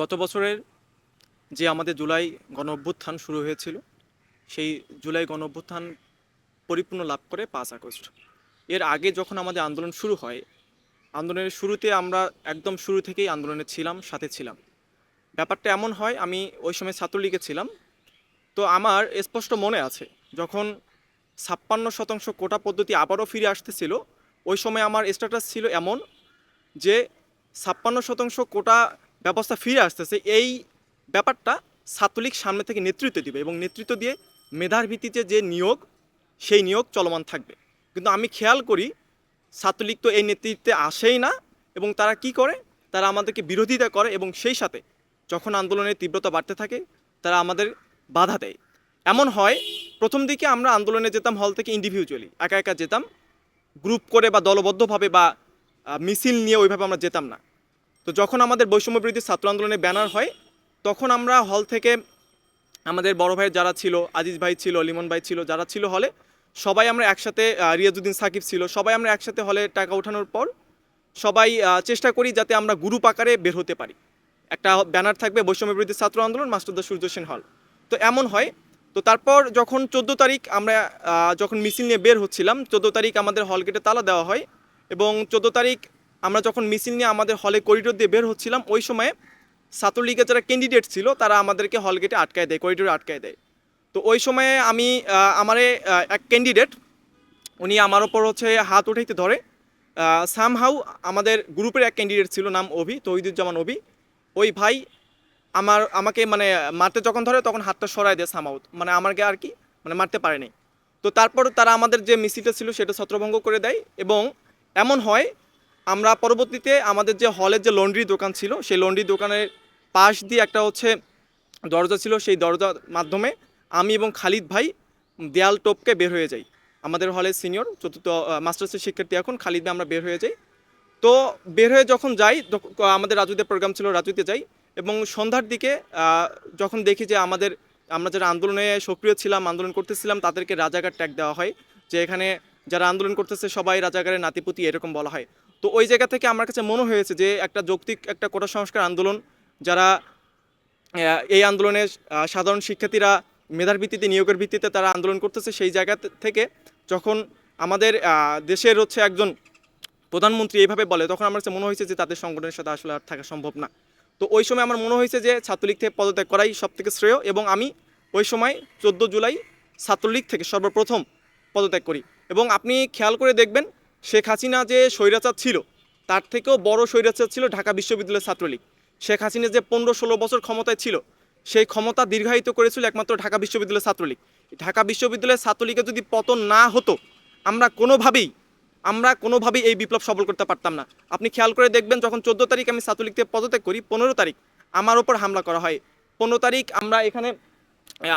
গত বছরের যে আমাদের জুলাই গণ অভ্যুত্থান শুরু হয়েছিল, সেই জুলাই গণ অভ্যুত্থান পরিপূর্ণ লাভ করে পাঁচ আগস্ট। এর আগে যখন আমাদের আন্দোলন শুরু হয়, আন্দোলনের শুরুতে আমরা একদম শুরু থেকেই আন্দোলনে ছিলাম, সাথে ছিলাম। ব্যাপারটা এমন হয়, আমি ওই সময় ছাত্রলীগে ছিলাম। তো আমার স্পষ্ট মনে আছে, যখন ছাপ্পান্ন শতাংশ কোটা পদ্ধতি আবারও ফিরে আসতেছিল, ওই সময় আমার স্ট্যাটাস ছিল এমন যে ছাপ্পান্ন শতাংশ কোটা ব্যবস্থা ফিরে আসতেছে, এই ব্যাপারটা ছাত্রলীগ সামনে থেকে নেতৃত্ব দিবে এবং নেতৃত্ব দিয়ে মেধার ভিত্তিতে যে নিয়োগ, সেই নিয়োগ চলমান থাকবে। কিন্তু আমি খেয়াল করি, ছাত্রলীগ তো এই নেতৃত্বে আসেই না এবং তারা কি করে? তারা আমাদেরকে বিরোধিতা করে এবং সেই সাথে যখন আন্দোলনের তীব্রতা বাড়তে থাকে, তারা আমাদের বাধা দেয়। এমন হয়, প্রথম দিকে আমরা আন্দোলনে যেতাম, হল থেকে ইন্ডিভিজুয়ালি একা একা যেতাম। গ্রুপ করে বা দলবদ্ধভাবে বা মিছিল নিয়ে ওইভাবে আমরা যেতাম না। তো যখন আমাদের বৈষম্য বিরোধী ছাত্র আন্দোলনে ব্যানার হয়, তখন আমরা হল থেকে আমাদের বড় ভাই যারা ছিল, আজিজ ভাই ছিল, লিমন ভাই ছিল, যারা ছিল হলে সবাই আমরা একসাথে রিয়াজুদ্দিন সাকিব ছিল, সবাই আমরা একসাথে হলে টাকা ওঠানোর পর সবাই চেষ্টা করি যাতে আমরা গ্রুপ আকারে বের হতে পারি। একটা ব্যানার থাকবে বৈষম্য বিরোধী ছাত্র আন্দোলন মাস্টারদা সূর্য সেন হল। তো এমন হয়, তো তারপর যখন চোদ্দ তারিখ আমরা যখন মিছিল নিয়ে বের হচ্ছিলাম, চোদ্দ তারিখ আমাদের হল গেটে তালা দেওয়া হয় এবং চোদ্দ তারিখ আমরা যখন মিছিল নিয়ে আমাদের হলে করিডোর দিয়ে বের হচ্ছিলাম, ওই সময়ে ছাত্রলীগের যারা ক্যান্ডিডেট ছিল, তারা আমাদেরকে হল গেটে আটকায় দেয় করিডোরে আটকায় দেয়। তো ওই সময়ে আমি আমারে এক ক্যান্ডিডেট উনি আমার ওপর হচ্ছে হাত উঠাইতে ধরে। সামহাউ আমাদের গ্রুপের এক ক্যান্ডিডেট ছিল, নাম অভি, তহিদুজ্জামান অভি। ওই ভাই আমার, আমাকে মানে মারতে যখন ধরে, তখন হাতটা সরায় দেয় সামাউত মানে আমাকে আর কি মানে মারতে পারেনি তো তারপর তারা আমাদের যে মিছিলটা ছিল, সেটা ছত্রভঙ্গ করে দেয় এবং এমন হয় আমরা পরবর্তীতে আমাদের যে হলের যে লন্ড্রি দোকান ছিল, সেই লন্ড্রি দোকানের পাশ দিয়ে একটা হচ্ছে দরজা ছিল, সেই দরজার মাধ্যমে আমি এবং খালিদ ভাই দেয়াল টোপকে বের হয়ে যাই। আমাদের হলের সিনিয়র চতুর্থ মাস্টার্সের শিক্ষার্থী এখন, খালিদ আমরা বের হয়ে যাই। তো বের হয়ে যখন যাই আমাদের রাজুতে প্রোগ্রাম ছিল, রাজুতে যাই এবং সন্ধ্যার দিকে যখন দেখি যে আমাদের, আমরা যারা আন্দোলনে সক্রিয় ছিলাম, আন্দোলন করতেছিলাম, তাদেরকে রাজাকার ট্যাগ দেওয়া হয়। যে এখানে যারা আন্দোলন করতেছে, সবাই রাজাকারের নাতিপুতি, এরকম বলা হয়। তো ওই জায়গা থেকে আমার কাছে মনে হয়েছে যে একটা যৌক্তিক একটা কোটা সংস্কার আন্দোলন, যারা এই আন্দোলনে সাধারণ শিক্ষার্থীরা মেধার ভিত্তিতে, নিয়োগের ভিত্তিতে তারা আন্দোলন করতেছে, সেই জায়গা থেকে যখন আমাদের দেশের হচ্ছে একজন প্রধানমন্ত্রী এইভাবে বলে, তখন আমার কাছে মনে হয়েছে যে তাদের সংগঠনের সাথে আসলে আর থাকা সম্ভব না। তো ওই সময় আমার মনে হয়েছে যে ছাত্রলীগ থেকে পদত্যাগ করাই সব থেকে শ্রেয় এবং আমি ওই সময় চোদ্দ জুলাই ছাত্রলীগ থেকে সর্বপ্রথম পদত্যাগ করি। এবং আপনি খেয়াল করে দেখবেন শেখ হাসিনা যে স্বৈরাচার ছিল, তার থেকেও বড় স্বৈরাচার ছিল ঢাকা বিশ্ববিদ্যালয়ের ছাত্রলীগ। শেখ হাসিনা যে পনেরো ষোলো বছর ক্ষমতায় ছিল, সেই ক্ষমতা দীর্ঘায়িত করেছিল একমাত্র ঢাকা বিশ্ববিদ্যালয়ের ছাত্রলীগ। ঢাকা বিশ্ববিদ্যালয়ের ছাত্রলীগের যদি পতন না হতো, আমরা কোনোভাবেই আমরা কোনোভাবেই এই বিপ্লব সফল করতে পারতাম না। আপনি খেয়াল করে দেখবেন, যখন চোদ্দ তারিখ আমি ছাত্রলীগ থেকে পদত্যাগ করি, পনেরো তারিখ আমার ওপর হামলা করা হয়। পনেরো তারিখ আমরা এখানে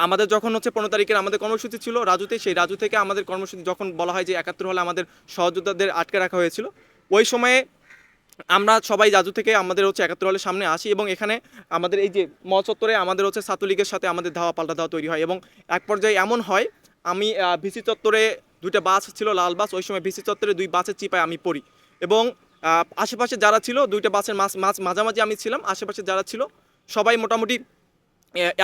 আমাদের যখন হচ্ছে পনেরো তারিখের আমাদের কর্মসূচি ছিল, রাজুতে, সেই রাজু থেকে আমাদের কর্মসূচি যখন বলা হয় যে একাত্তর হলে আমাদের সহযোদ্ধাদের আটকে রাখা হয়েছিল, ওই সময়ে আমরা সবাই রাজু থেকে আমাদের হচ্ছে একাত্তর হলের সামনে আসি এবং এখানে আমাদের এই যে মল চত্বরে আমাদের হচ্ছে ছাত্রলীগের সাথে আমাদের ধাওয়া পাল্টা ধাওয়া তৈরি হয় এবং এক পর্যায়ে এমন হয়, আমি ভিসি চত্বরে দুইটা বাস ছিল, লাল বাস, ওই সময় ভিসি চত্বরে দুই বাসের চিপায় আমি পড়ি এবং আশেপাশে যারা ছিল দুইটা বাসের মাঝ মাঝ, মাঝামাঝি আমি ছিলাম, আশেপাশে যারা ছিল সবাই মোটামুটি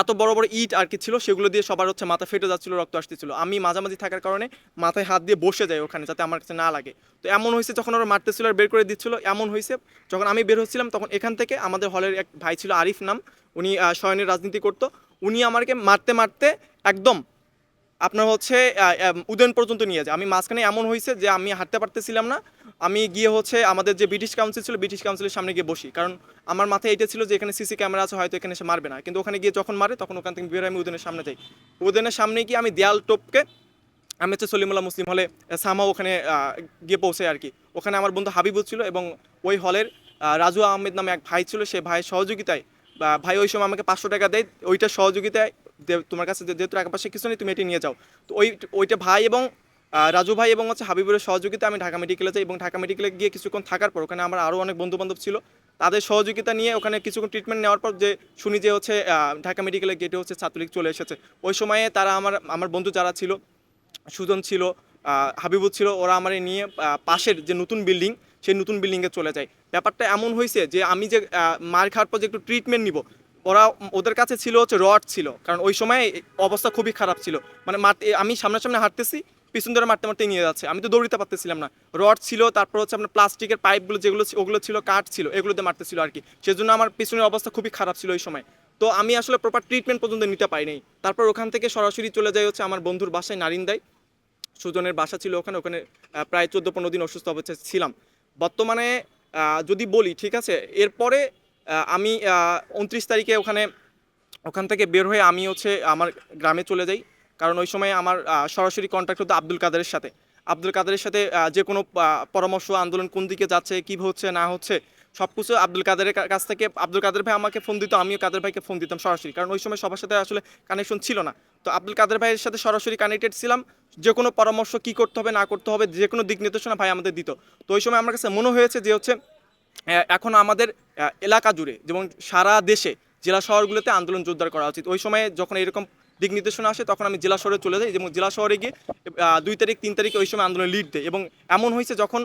এত বড় বড় ইট আর কি ছিল, সেগুলো দিয়ে সবার হচ্ছে মাথা ফেটে যাচ্ছিল, রক্ত আসতেছিল। আমি মাঝামাঝি থাকার কারণে মাথায় হাত দিয়ে বসে যাই ওখানে, যাতে আমার কাছে না লাগে। তো এমন হয়েছে যখন ওরা মারতেছিল আর বের করে দিচ্ছিল, এমন হয়েছে। যখন আমি বের হচ্ছিলাম, তখন এখান থেকে আমাদের হলের এক ভাই ছিল, আরিফ নাম, উনি শয়নের রাজনীতি করতো। উনি আমাকে মারতে মারতে একদম আপনার হচ্ছে উদয়ন পর্যন্ত নিয়ে যায়। আমি মাঝখানে এমন হয়েছে যে আমি হাঁটতে পারতেছিলাম না। আমি গিয়ে হচ্ছে আমাদের যে ব্রিটিশ কাউন্সিল ছিল ব্রিটিশ কাউন্সিলের সামনে গিয়ে বসি। কারণ আমার মাথায় এটা ছিল যে এখানে সিসি ক্যামেরা আছে, হয়তো এখানে সে মারবে না। কিন্তু ওখানে গিয়ে যখন মারে, তখন ওখান থেকে বের আমি উদয়নের সামনে যাই। উদয়নের সামনে গিয়ে আমি দেয়াল টপকে, আমি হচ্ছে সলিমুল্লাহ মুসলিম হলে সামা ওখানে গিয়ে পৌঁছে আর কি। ওখানে আমার বন্ধু হাবিবুল ছিল এবং ওই হলের রাজু আহমেদ নামে এক ভাই ছিল, সে ভাইয়ের সহযোগিতায়, বা ভাই ওই সময় আমাকে পাঁচশো টাকা দেয়, ওইটার সহযোগিতায় তোমার কাছে যেহেতু টাকা পয়সা কিছু নেই তুমি এটি নিয়ে যাও। তো ওই ওইটা ভাই এবং রাজু ভাই এবং হচ্ছে হাবিবুরের সহযোগিতা আমি ঢাকা মেডিকেলে যাই এবং ঢাকা মেডিকেলে গিয়ে কিছুক্ষণ থাকার পর ওখানে আমার আরও অনেক বন্ধু বান্ধব ছিল। তাদের সহযোগিতা নিয়ে ওখানে কিছুক্ষণ ট্রিটমেন্ট নেওয়ার পর যে শুনি যে হচ্ছে ঢাকা মেডিকেলের গেটে হচ্ছে ছাত্রলীগ চলে এসেছে। ওই সময়ে তারা আমার আমার বন্ধু যারা ছিল সুজন ছিল আহ, হাবিবুর ছিল ওরা আমার নিয়ে পাশের যে নতুন বিল্ডিং সেই নতুন বিল্ডিংয়ে চলে যায়। ব্যাপারটা এমন হয়েছে যে আমি যে মার খাওয়ার পর যে একটু ট্রিটমেন্ট নিব ওরা ওদের কাছে ছিল হচ্ছে রড ছিল। কারণ ওই সময় অবস্থা খুবই খারাপ ছিল। মানে মারতে আমি সামনাসামনি হাঁটতেছি, পিছন ধরে মারতে মারতে নিয়ে যাচ্ছে। আমি তো দৌড়িতে পারতেছিলাম না। রড ছিল, তারপর হচ্ছে আপনার প্লাস্টিকের পাইপগুলো যেগুলো ওগুলো ছিল, কাঠ ছিল, এগুলোতে মারতেছিল আর কি। সেজন্য আমার পিছনের অবস্থা খুবই খারাপ ছিল ওই সময়। তো আমি আসলে প্রপার ট্রিটমেন্ট পর্যন্ত নিতে পারিনি তারপর ওখান থেকে সরাসরি চলে যাই হচ্ছে আমার বন্ধুর বাসায় নারিন্দায় সুজনের বাসা ছিল ওখানে ওখানে প্রায় চোদ্দ পনেরো দিন অসুস্থ অবস্থায় ছিলাম। বর্তমানে যদি বলি, ঠিক আছে? এরপরে আমি উনত্রিশ তারিখে ওখানে, ওখান থেকে বের হয়ে আমি হচ্ছে আমার গ্রামে চলে যাই। কারণ ওই সময় আমার সরাসরি কন্ট্যাক্ট হতো আব্দুল কাদেরের সাথে। আব্দুল কাদেরের সাথে যে কোনো পরামর্শ, আন্দোলন কোন দিকে যাচ্ছে, কী হচ্ছে, না হচ্ছে সব কিছু আব্দুল কাদেরের কাছ থেকে আব্দুল কাদের ভাই আমাকে ফোন দিত, আমিও কাদের ভাইকে ফোন দিতাম সরাসরি। কারণ ওই সময় সবার সাথে আসলে কানেকশন ছিল না। তো আব্দুল কাদের ভাইয়ের সাথে সরাসরি কানেক্টেড ছিলাম। যে কোনো পরামর্শ কী করতে হবে, না করতে হবে, যে কোনো দিক নির্দেশনা ভাই আমাদের দিত। তো ওই সময় আমার কাছে মনে হয়েছে যে হচ্ছে এখন আমাদের এলাকা জুড়ে যেমন সারা দেশে জেলা শহরগুলোতে আন্দোলন জোরদার করা উচিত। ওই সময়ে যখন এরকম দিক নির্দেশনা আসে, তখন আমি জেলা শহরে চলে যাই। এবং জেলা শহরে গিয়ে দুই তারিখ, তিন তারিখে ওই সময় আন্দোলন লিড দেয়। এবং এমন হয়েছে যখন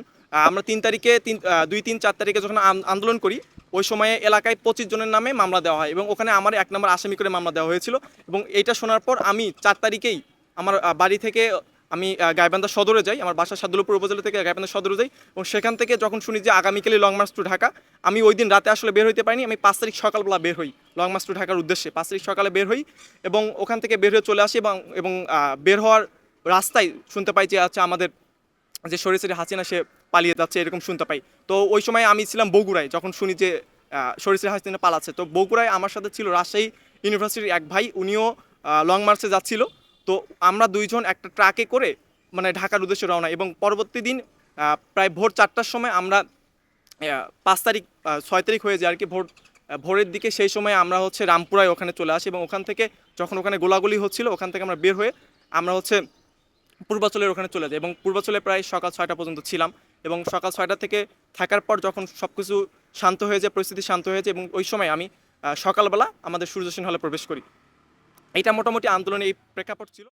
আমরা তিন তারিখে, তিন দুই, তিন, চার তারিখে যখন আন্দোলন করি, ওই সময়ে এলাকায় পঁচিশ জনের নামে মামলা দেওয়া হয়। এবং ওখানে আমার এক নম্বর আসামি করে মামলা দেওয়া হয়েছিল। এবং এইটা শোনার পর আমি চার তারিখেই আমার বাড়ি থেকে আমি গাইবান্ধা সদরে যাই, আমার বাসা সাদুলপুর উপজেলা থেকে গাইবান্ধা সদরে যাই, এবং সেখান থেকে যখন শুনি যে আগামীকালই লং মার্চ টু ঢাকা আমি ওই দিন রাতে আসলে বের হইতে পারিনি, আমি পাঁচ তারিখ সকালবেলা বের হই লং মার্চ টু ঢাকার উদ্দেশ্যে। পাঁচ তারিখ সকালে বের হই এবং ওখান থেকে বের হয়ে চলে আসি এবং এবং বের হওয়ার রাস্তায় শুনতে পাই যে আচ্ছা আমাদের যে সরিসরি হাসিনা সে পালিয়ে যাচ্ছে, এরকম শুনতে পাই। তো ওই সময় আমি ছিলাম বগুড়ায়, যখন শুনি যে সরিসরি হাসিনা পালাচ্ছে। তো বগুড়ায় আমার সাথে ছিল রাজশাহী ইউনিভার্সিটির এক ভাই, উনিও লং মার্চে যাচ্ছিল। তো আমরা দুইজন একটা ট্রাকে করে মানে ঢাকার উদ্দেশ্যে রওনা। এবং পরবর্তী দিন প্রায় ভোর চারটার সময় আমরা পাঁচ তারিখ ছয় তারিখ হয়ে যায় আর কি ভোর ভোরের দিকে সেই সময় আমরা হচ্ছে রামপুরায় ওখানে চলে আসি এবং ওখান থেকে যখন ওখানে গোলাগুলি হচ্ছিল, ওখান থেকে আমরা বের হয়ে আমরা হচ্ছে পূর্বাচলের ওখানে চলে যাই। এবং পূর্বাচলে প্রায় সকাল ছয়টা পর্যন্ত ছিলাম এবং সকাল ছয়টা থেকে থাকার পর যখন সব কিছু শান্ত হয়ে যায়, পরিস্থিতি শান্ত হয়ে যায় এবং ওই সময় আমি সকালবেলা আমাদের সূর্যসেন হলে প্রবেশ করি। এটা মোটামুটি আন্দোলনে এই প্রেক্ষাপট ছিল।